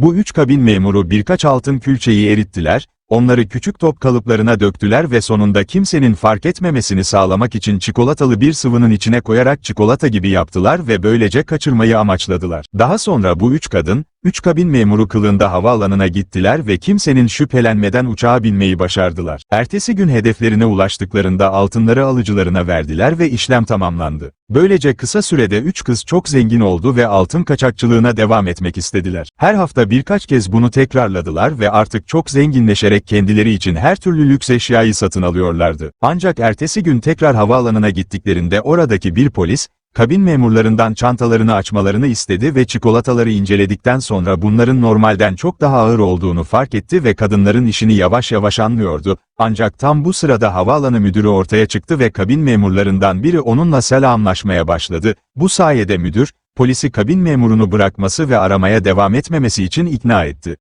Bu üç kabin memuru birkaç altın külçeyi erittiler, onları küçük top kalıplarına döktüler ve sonunda kimsenin fark etmemesini sağlamak için çikolatalı bir sıvının içine koyarak çikolata gibi yaptılar ve böylece kaçırmayı amaçladılar. Daha sonra bu üç kadın, üç kabin memuru kılığında havaalanına gittiler ve kimsenin şüphelenmeden uçağa binmeyi başardılar. Ertesi gün hedeflerine ulaştıklarında altınları alıcılarına verdiler ve işlem tamamlandı. Böylece kısa sürede üç kız çok zengin oldu ve altın kaçakçılığına devam etmek istediler. Her hafta birkaç kez bunu tekrarladılar ve artık çok zenginleşerek kendileri için her türlü lüks eşyayı satın alıyorlardı. Ancak ertesi gün tekrar havaalanına gittiklerinde oradaki bir polis, kabin memurlarından çantalarını açmalarını istedi ve çikolataları inceledikten sonra bunların normalden çok daha ağır olduğunu fark etti ve kadınların işini yavaş yavaş anlıyordu. Ancak tam bu sırada havaalanı müdürü ortaya çıktı ve kabin memurlarından biri onunla selamlaşmaya başladı. Bu sayede müdür, polisi kabin memurunu bırakması ve aramaya devam etmemesi için ikna etti.